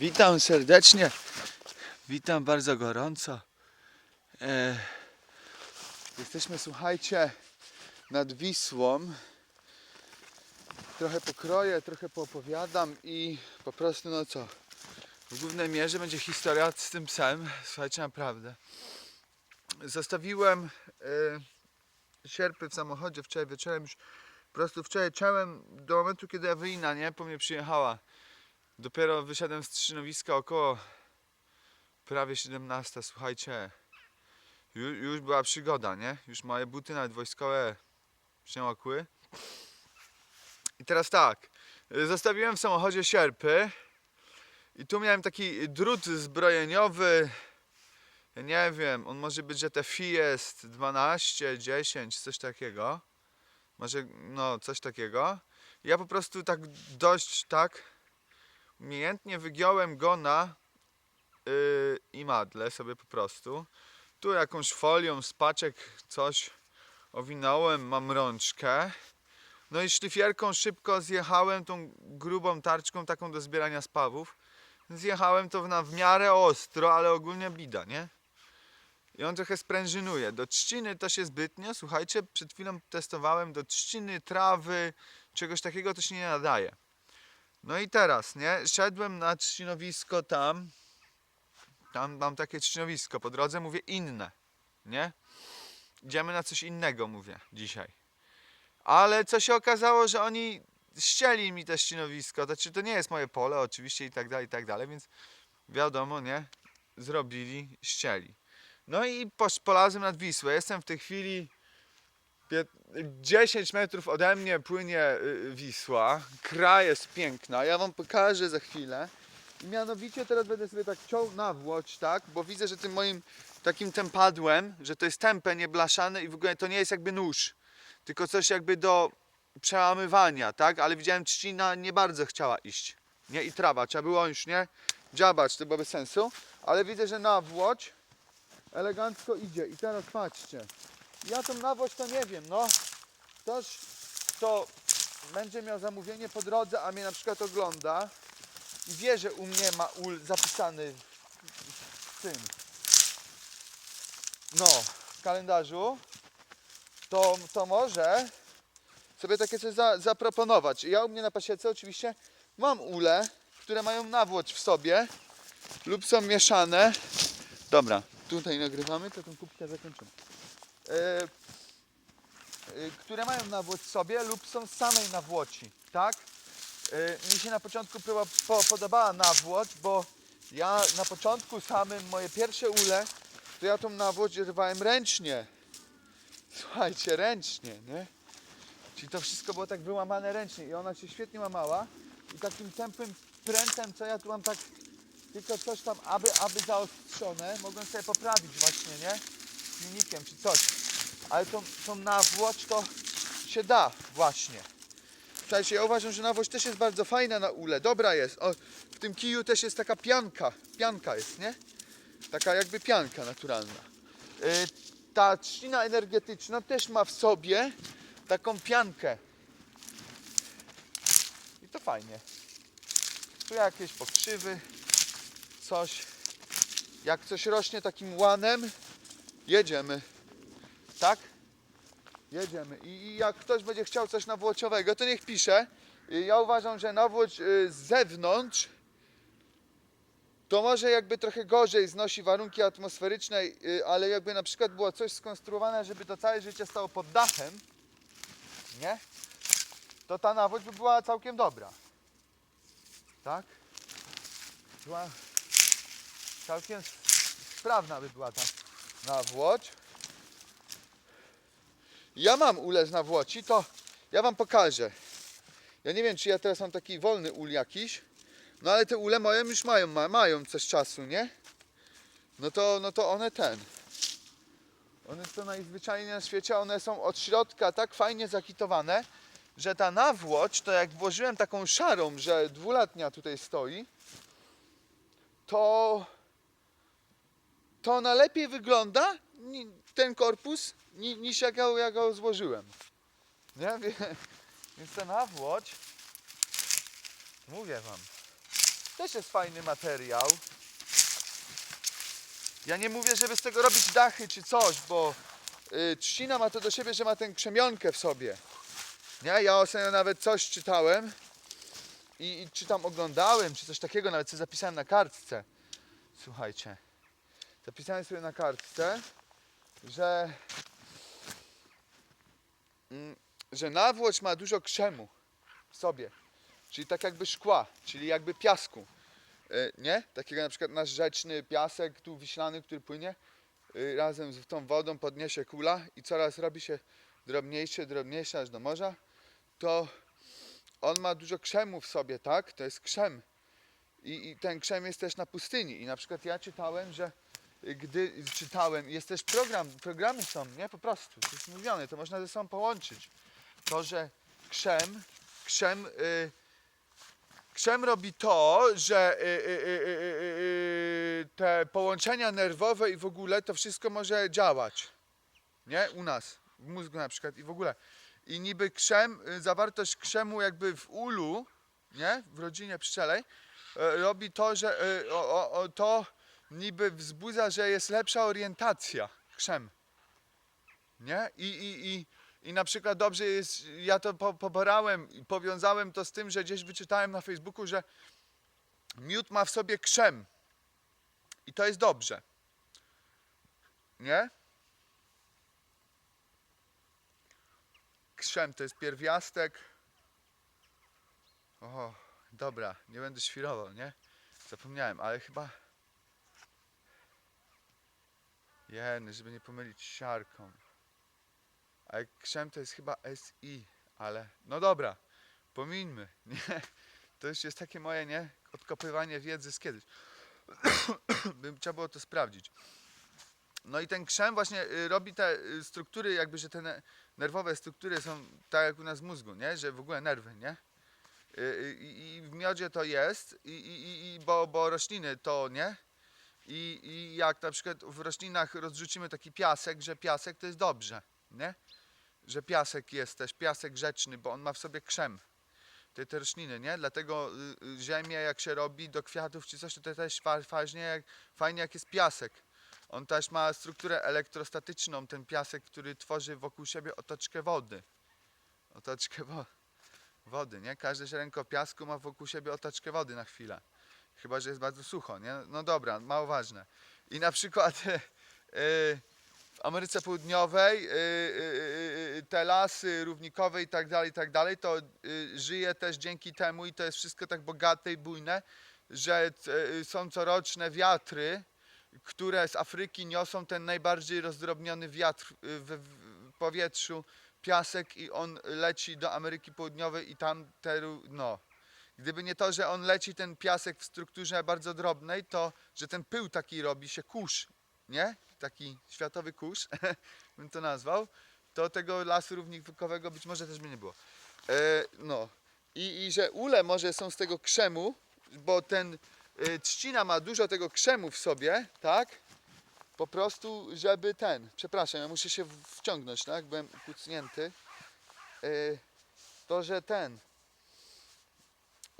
Witam serdecznie. Witam bardzo gorąco. E, jesteśmy, słuchajcie, nad Wisłą. Trochę pokroję, trochę poopowiadam i po prostu, no co, w głównej mierze będzie historia z tym psem. Słuchajcie, naprawdę. Zostawiłem e, sierpy w samochodzie wczoraj wieczorem już po prostu wczoraj czułem do momentu, kiedy Ewelina, nie, po mnie przyjechała. Dopiero wyszedłem z trzynowiska około prawie 17, słuchajcie. Już, już była przygoda, nie? Już moje buty nawet wojskowe przemokły. I teraz tak, zostawiłem w samochodzie sierpy i tu miałem taki drut zbrojeniowy. Ja nie wiem, on może być, że te FI jest 12, 10, coś takiego. Może, no, coś takiego. Ja po prostu tak dość, tak, umiejętnie wygiąłem go na yy, imadle sobie po prostu. Tu jakąś folią z paczek coś owinąłem, mam rączkę. No i szlifierką szybko zjechałem tą grubą tarczką taką do zbierania spawów. Zjechałem to na w miarę ostro, ale ogólnie bida, nie? I on trochę sprężynuje. Do trzciny to się zbytnio, słuchajcie, przed chwilą testowałem, do trzciny, trawy, czegoś takiego to się nie nadaje. No i teraz, nie? Szedłem na trzcinowisko tam. Tam mam takie trzcinowisko. Po drodze mówię inne, nie? Idziemy na coś innego, mówię dzisiaj. Ale co się okazało, że oni ścieli mi te trzcinowisko. Znaczy to nie jest moje pole oczywiście i tak dalej, i tak dalej, więc wiadomo, nie? Zrobili, ścieli. No i polazłem nad Wisłę. Jestem w tej chwili 10 metrów ode mnie płynie y, Wisła. Kraj jest piękna. Ja wam pokażę za chwilę. I mianowicie teraz będę sobie tak ciął nawłoć, tak? Bo widzę, że tym moim takim tempadłem, że to jest tempę nieblaszane i w ogóle to nie jest jakby nóż, tylko coś jakby do przełamywania, tak? Ale widziałem trzcina nie bardzo chciała iść. Nie i trawa, trzeba było już, nie? Dziabać, to było bez sensu. Ale widzę, że nawłoć elegancko idzie. I teraz patrzcie. Ja tą nawłoć to nie wiem, no. Ktoś, kto będzie miał zamówienie po drodze, a mnie na przykład ogląda i wie, że u mnie ma ul zapisany w tym, no, w kalendarzu, to, to może sobie takie coś za, zaproponować. Ja u mnie na pasiece oczywiście mam ule, które mają nawłoć w sobie lub są mieszane. Dobra, tutaj nagrywamy, to tą kubkę zakończymy. E, e, które mają nawłoć sobie lub są samej nawłoci, tak? E, mi się na początku po, po, podobała nawłoć, bo ja na początku samym moje pierwsze ule, to ja tą nawłoć rwałem ręcznie. Słuchajcie, ręcznie, nie? Czyli to wszystko było tak wyłamane ręcznie i ona się świetnie łamała i takim tępym prętem, co ja tu mam tak tylko coś tam, aby, aby zaostrzone, mogłem sobie poprawić właśnie, nie? Silnikiem czy coś. Ale tą, tą nawłoć to się da właśnie. Słuchajcie, ja uważam, że nawłoć też jest bardzo fajna na ule, dobra jest. O, w tym kiju też jest taka pianka, pianka jest, nie? Taka jakby pianka naturalna. Y, ta trzcina energetyczna też ma w sobie taką piankę. I to fajnie. Tu jakieś pokrzywy, coś. Jak coś rośnie takim łanem, jedziemy. Tak? Jedziemy. I, I jak ktoś będzie chciał coś nawłociowego, to niech pisze. Ja uważam, że nawłoć y, z zewnątrz to może jakby trochę gorzej znosi warunki atmosferyczne, y, ale jakby na przykład było coś skonstruowane, żeby to całe życie stało pod dachem, nie? To ta nawłoć by była całkiem dobra. Tak? Była całkiem sprawna by była ta nawłoć. Ja mam ule z nawłoci, to ja wam pokażę. Ja nie wiem, czy ja teraz mam taki wolny ul jakiś, no ale te ule moje już mają, ma, mają coś czasu, nie? No to, no to one ten. One są najzwyczajniej na świecie, one są od środka tak fajnie zakitowane, że ta nawłoć, to jak włożyłem taką szarą, że dwuletnia tutaj stoi, to to ona lepiej wygląda, ten korpus, ni, niż jak ja, ja go złożyłem. Nie? Więc ta nawłoć, mówię wam, też jest fajny materiał. Ja nie mówię, żeby z tego robić dachy czy coś, bo y, trzcina ma to do siebie, że ma tę krzemionkę w sobie. Nie? Ja ostatnio nawet coś czytałem i, i czy tam oglądałem, czy coś takiego, nawet co zapisałem na kartce. Słuchajcie, zapisałem sobie na kartce, że, mm, że nawłoć ma dużo krzemu w sobie, czyli tak jakby szkła, czyli jakby piasku. Y, Nie? Takiego na przykład nasz rzeczny piasek tu wiślany, który płynie y, razem z tą wodą podniesie kula i coraz robi się drobniejszy, drobniejszy aż do morza, to on ma dużo krzemu w sobie, tak? To jest krzem. I, I ten krzem jest też na pustyni. I na przykład ja czytałem, że gdy czytałem, jest też program, programy są, nie? Po prostu, to jest mówione, to można ze sobą połączyć. To, że krzem, krzem, y, krzem robi to, że y, y, y, y, y, y, te połączenia nerwowe i w ogóle to wszystko może działać. Nie? U nas, w mózgu na przykład i w ogóle. I niby krzem, y, zawartość krzemu jakby w ulu, nie? W rodzinie pszczelej, e, robi to, że e, o, o, o, to niby wzbudza, że jest lepsza orientacja. Krzem. Nie? I, i, i, i na przykład dobrze jest, ja to po, i powiązałem to z tym, że gdzieś wyczytałem na Facebooku, że miód ma w sobie krzem. I to jest dobrze. Nie? Krzem to jest pierwiastek. O, dobra, nie będę świrował, nie? Zapomniałem, ale chyba. Jeny, żeby nie pomylić siarką. Ale krzem to jest chyba SI, ale. No dobra, pomińmy, nie? To już jest takie moje, nie? Odkopywanie wiedzy z kiedyś. Bym trzeba było to sprawdzić. No i ten krzem właśnie y, robi te y, struktury, jakby, że te ne- nerwowe struktury są tak jak u nas w mózgu, nie? Że w ogóle nerwy, nie? Y, y, I, i w miodzie to jest, i, i, i- i bo, bo rośliny to, nie? I, I jak na przykład w roślinach rozrzucimy taki piasek, że piasek to jest dobrze, nie? Że piasek jest też, piasek rzeczny, bo on ma w sobie krzem. Te, te rośliny, nie? Dlatego y, y, ziemię jak się robi do kwiatów czy coś, to, to też fa, fajnie, jak, fajnie jak jest piasek. On też ma strukturę elektrostatyczną, ten piasek, który tworzy wokół siebie otoczkę wody. Otoczkę wo wody, nie? Każde ziarenko piasku ma wokół siebie otoczkę wody na chwilę. Chyba, że jest bardzo sucho, nie? No dobra, mało ważne. I na przykład y, w Ameryce Południowej y, y, y, te lasy równikowe i tak dalej, i tak dalej, to y, żyje też dzięki temu i to jest wszystko tak bogate i bujne, że y, są coroczne wiatry, które z Afryki niosą ten najbardziej rozdrobniony wiatr w, w powietrzu, piasek i on leci do Ameryki Południowej i tam te, no. Gdyby nie to, że on leci ten piasek w strukturze bardzo drobnej, to że ten pył taki robi się kurz, nie? Taki światowy kurz, bym to nazwał, to tego lasu równikowego być może też by nie było. E, no. I, I że ule może są z tego krzemu, bo ten y, trzcina ma dużo tego krzemu w sobie, tak? Po prostu, żeby ten, przepraszam, ja muszę się wciągnąć, tak? Byłem kucnięty. Y, to, że ten,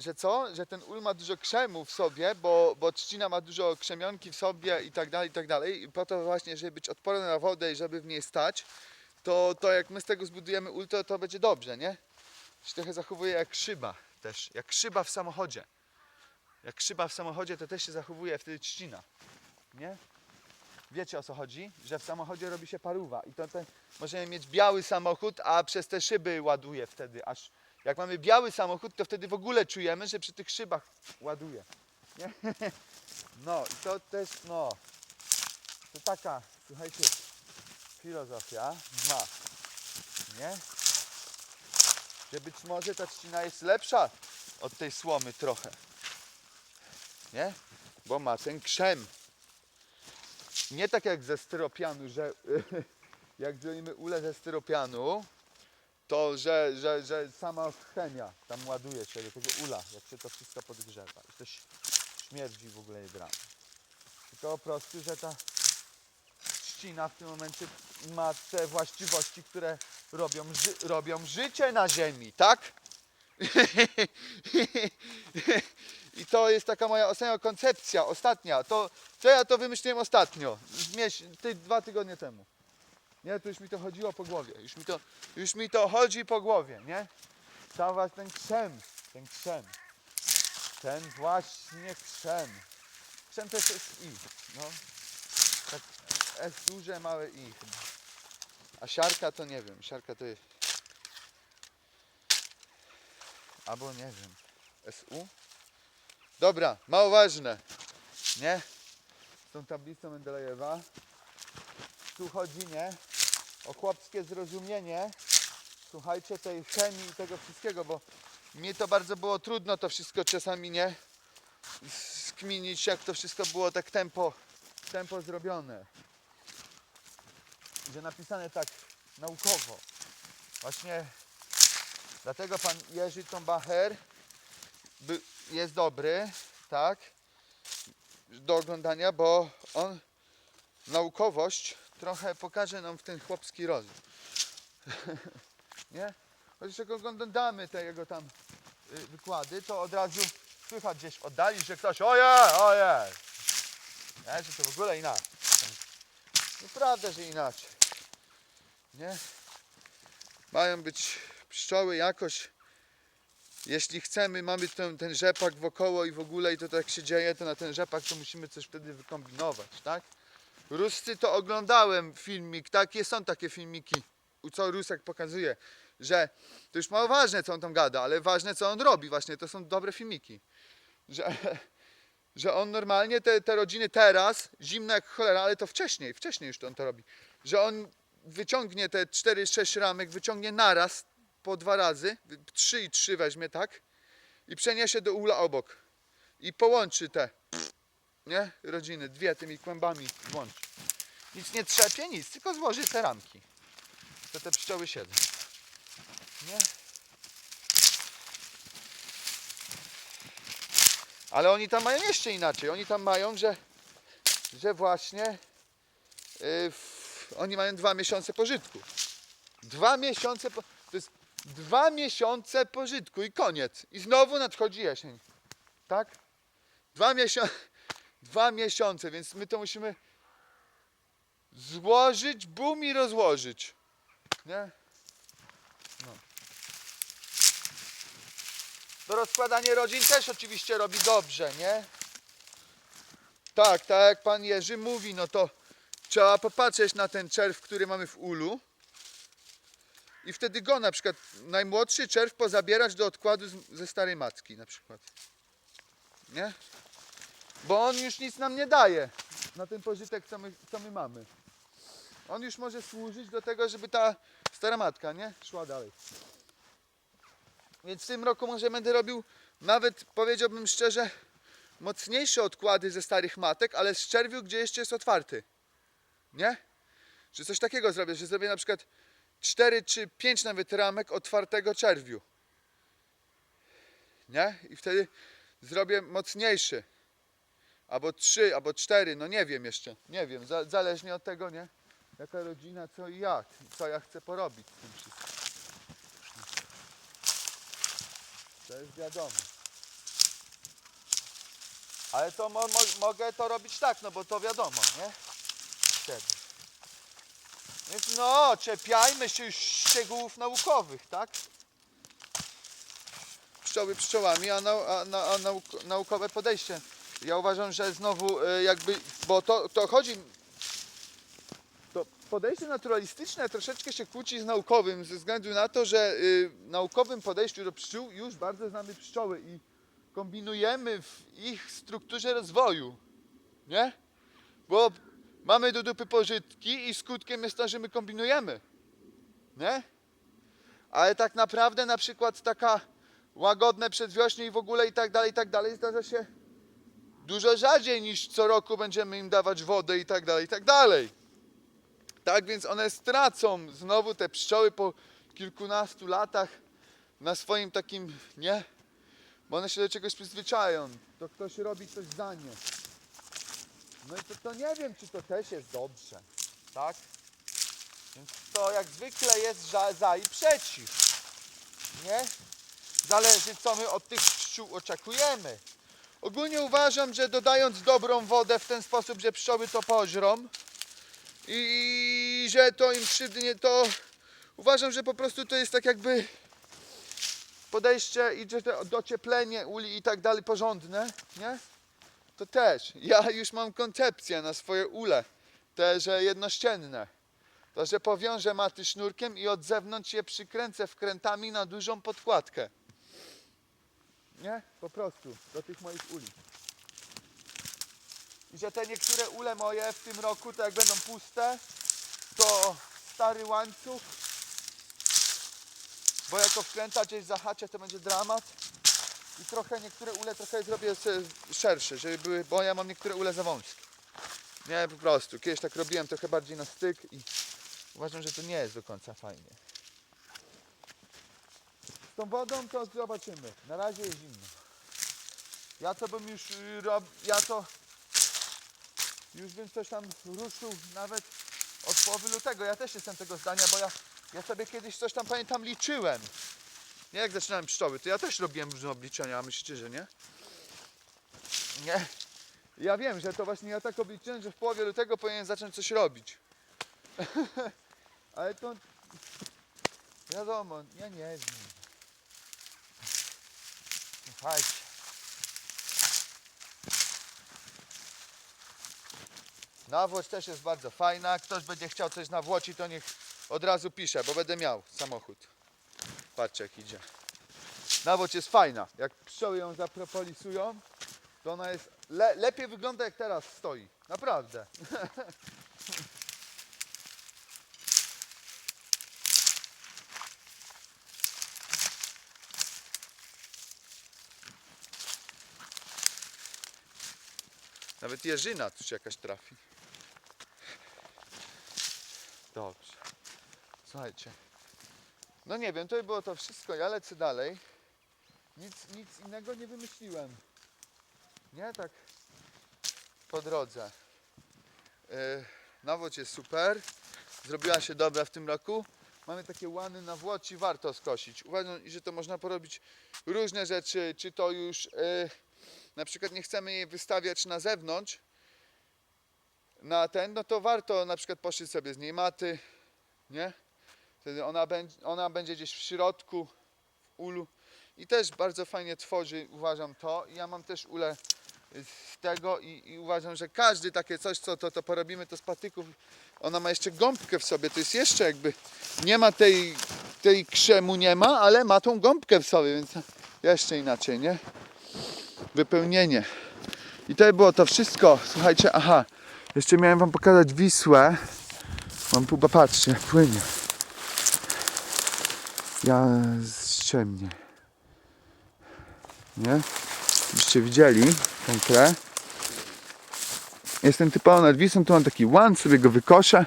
że co? Że ten ul ma dużo krzemu w sobie, bo, bo trzcina ma dużo krzemionki w sobie i tak dalej, i tak dalej. I po to właśnie, żeby być odporny na wodę i żeby w niej stać, to, to jak my z tego zbudujemy ul, to, to będzie dobrze, nie? Się trochę zachowuje jak szyba też, jak szyba w samochodzie. Jak szyba w samochodzie, to też się zachowuje wtedy trzcina. Nie? Wiecie o co chodzi? Że w samochodzie robi się paruwa i to ten, możemy mieć biały samochód, a przez te szyby ładuje wtedy, aż jak mamy biały samochód, to wtedy w ogóle czujemy, że przy tych szybach ładuje. Nie? No i to też, no, to taka, słuchajcie, filozofia ma, nie? Że być może ta trzcina jest lepsza od tej słomy trochę, nie? Bo ma ten krzem. Nie tak jak ze styropianu, że jak zrobimy ule ze styropianu, to że, że, że sama chemia tam ładuje się do tego ula, jak się to wszystko podgrzewa. I to śmierdzi w ogóle jedrami. Tylko po prostu, że ta trzcina w tym momencie ma te właściwości, które robią, ży robią życie na ziemi, tak? I to jest taka moja ostatnia koncepcja, ostatnia. To, to ja to wymyśliłem ostatnio, ty, dwa tygodnie temu. Nie, to już mi to chodziło po głowie. Już mi to, już mi to chodzi po głowie, nie? Właśnie ten krzem, ten krzem. Ten właśnie krzem. Krzem to jest SI, no. Tak S duże, małe I chyba. A siarka to nie wiem, siarka to jest... Albo nie wiem. SU? Dobra, mało ważne. Nie? Z tą tablicą Mendelejewa. Tu chodzi, nie? O chłopskie zrozumienie. Słuchajcie, tej chemii i tego wszystkiego, bo mi to bardzo było trudno to wszystko czasami, nie? Skminić, jak to wszystko było tak tempo, tempo zrobione. Że napisane tak naukowo. Właśnie dlatego pan Jerzy Tombacher jest dobry, tak? Do oglądania, bo on naukowość trochę pokaże nam w ten chłopski rozum. Nie? Chociaż jak oglądamy te jego tam y, wykłady, to od razu słychać gdzieś w oddali, że ktoś oje, oje. Nie, że to w ogóle inaczej. Nieprawda, że inaczej. Nie? Mają być pszczoły jakoś jeśli chcemy, mamy ten, ten rzepak wokoło i w ogóle i to tak się dzieje, to na ten rzepak to musimy coś wtedy wykombinować, tak? Ruscy to oglądałem filmik, takie są takie filmiki, co Rusek pokazuje, że to już mało ważne co on tam gada, ale ważne co on robi właśnie, to są dobre filmiki. Że, że on normalnie te, te rodziny teraz, zimno jak cholera, ale to wcześniej, wcześniej już to on to robi, że on wyciągnie te 4-6 ramek, wyciągnie naraz po dwa razy, trzy i trzy weźmie, tak? I przeniesie do ula obok. I połączy te, nie? Rodziny, dwie tymi kłębami włączy. Nic nie trzepie, nic, tylko złoży te ramki. To te pszczoły siedzą. Nie? Ale oni tam mają jeszcze inaczej. Oni tam mają, że, że właśnie yy, oni mają dwa miesiące pożytku. Dwa miesiące, po, to jest dwa miesiące pożytku i koniec. I znowu nadchodzi jesień. Tak? Dwa miesiące, dwa miesiące, więc my to musimy złożyć, bum i rozłożyć. Nie? No. To rozkładanie rodzin też oczywiście robi dobrze, nie? Tak, tak jak pan Jerzy mówi, no to trzeba popatrzeć na ten czerw, który mamy w ulu i wtedy go na przykład najmłodszy czerw pozabierać do odkładu ze starej macki na przykład. Nie? Bo on już nic nam nie daje na ten pożytek, co my, co my mamy. On już może służyć do tego, żeby ta stara matka, nie? Szła dalej. Więc w tym roku może będę robił nawet, powiedziałbym szczerze, mocniejsze odkłady ze starych matek, ale z czerwiu, gdzie jeszcze jest otwarty. Nie? Że coś takiego zrobię, że zrobię na przykład 4 czy 5 nawet ramek otwartego czerwiu. Nie? I wtedy zrobię mocniejszy. Albo 3, albo 4, no nie wiem jeszcze. Nie wiem, za, zależnie od tego, nie? Jaka rodzina, co i jak. Co ja chcę porobić z tym wszystkim. To jest wiadomo. Ale to mo, mo, mogę to robić tak, no bo to wiadomo, nie? Wtedy. Więc no, czepiajmy się już szczegółów naukowych, tak? Pszczoły pszczołami, a, nau, a, na, a nauk, naukowe podejście. Ja uważam, że znowu e, jakby, bo to, to chodzi, to podejście naturalistyczne troszeczkę się kłóci z naukowym, ze względu na to, że y, w naukowym podejściu do pszczół już bardzo znamy pszczoły i kombinujemy w ich strukturze rozwoju, nie? Bo mamy do dupy pożytki i skutkiem jest to, że my kombinujemy. Nie? Ale tak naprawdę na przykład taka łagodne przedwiośnie i w ogóle i tak dalej, i tak dalej zdarza się dużo rzadziej niż co roku będziemy im dawać wodę i tak dalej, i tak dalej. Tak więc one stracą znowu te pszczoły po kilkunastu latach na swoim takim, nie? Bo one się do czegoś przyzwyczają. To ktoś robi coś za nie. No i to, to nie wiem, czy to też jest dobrze, tak? Więc to jak zwykle jest za, za i przeciw, nie? Zależy, co my od tych pszczół oczekujemy. Ogólnie uważam, że dodając dobrą wodę w ten sposób, że pszczoły to pożrą i że to im krzywdnie, to uważam, że po prostu to jest tak jakby podejście i docieplenie uli i tak dalej porządne, nie? To też. Ja już mam koncepcję na swoje ule, te, że jednościenne. To, że powiążę maty sznurkiem i od zewnątrz je przykręcę wkrętami na dużą podkładkę. Nie? Po prostu. Do tych moich uli. I że te niektóre ule moje w tym roku, to jak będą puste, to stary łańcuch, bo jako wkręta gdzieś zahaczę, to będzie dramat. I trochę niektóre ule trochę zrobię szersze, żeby były, bo ja mam niektóre ule za wąskie. Nie, po prostu. Kiedyś tak robiłem trochę bardziej na styk i uważam, że to nie jest do końca fajnie. Tą wodą to zobaczymy. Na razie jest zimno. Ja to bym już y, rob... Ja to... Już bym coś tam ruszył nawet od połowy lutego. Ja też jestem tego zdania, bo ja, ja sobie kiedyś coś tam pamiętam liczyłem. Nie jak zaczynałem pszczoły, to ja też robiłem różne obliczenia, a myślicie, że nie? Nie. Ja wiem, że to właśnie ja tak obliczyłem, że w połowie lutego powinien zacząć coś robić. Ale to wiadomo, ja nie wiem. Słuchajcie. Nawłoć też jest bardzo fajna. Ktoś będzie chciał coś nawłocić, to niech od razu pisze, bo będę miał samochód. Patrzcie jak idzie. Nawłoć jest fajna. Jak pszczoły ją zapropolisują, to ona jest le lepiej wygląda jak teraz stoi. Naprawdę. Nawet jeżyna tu się jakaś trafi. Dobrze. Słuchajcie. No nie wiem, to by było to wszystko. Ja lecę dalej. Nic, nic innego nie wymyśliłem. Nie, tak po drodze. Yy, jest super. Zrobiła się dobra w tym roku. Mamy takie łany na włoci, warto skosić. Uważam, że to można porobić różne rzeczy, czy to już yy, na przykład nie chcemy jej wystawiać na zewnątrz, na ten, no to warto na przykład poszyć sobie z niej maty, nie? Wtedy ona, będzie, ona będzie gdzieś w środku, w ulu i też bardzo fajnie tworzy, uważam to. Ja mam też ule z tego i, i uważam, że każdy takie coś, co to, to porobimy, to z patyków, ona ma jeszcze gąbkę w sobie, to jest jeszcze jakby, nie ma tej, tej krzemu nie ma, ale ma tą gąbkę w sobie, więc jeszcze inaczej, nie? Wypełnienie. I to było to wszystko. Słuchajcie, aha, jeszcze miałem wam pokazać Wisłę. Mam tu, patrzcie, płynie. Ja ściemnie. Nie? Byście widzieli tą tle. Jestem typowo nad Wisłą, tu mam taki łan, sobie go wykoszę.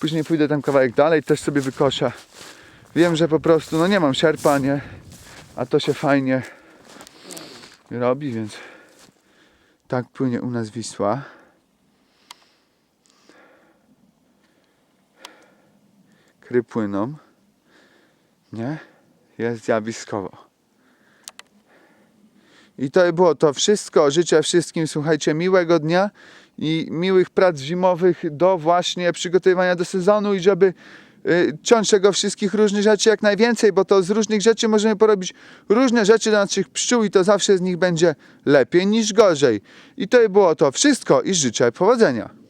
Później pójdę tam kawałek dalej, też sobie wykoszę. Wiem, że po prostu, no nie mam sierpa, nie? A to się fajnie robi, więc tak płynie u nas Wisła. Kry płyną. Nie? Jest zjawiskowo. I to było to wszystko. Życzę wszystkim, słuchajcie, miłego dnia i miłych prac zimowych do właśnie przygotowywania do sezonu i żeby ciąć tego wszystkich różnych rzeczy jak najwięcej, bo to z różnych rzeczy możemy porobić różne rzeczy dla naszych pszczół i to zawsze z nich będzie lepiej niż gorzej. I to było to wszystko i życzę powodzenia.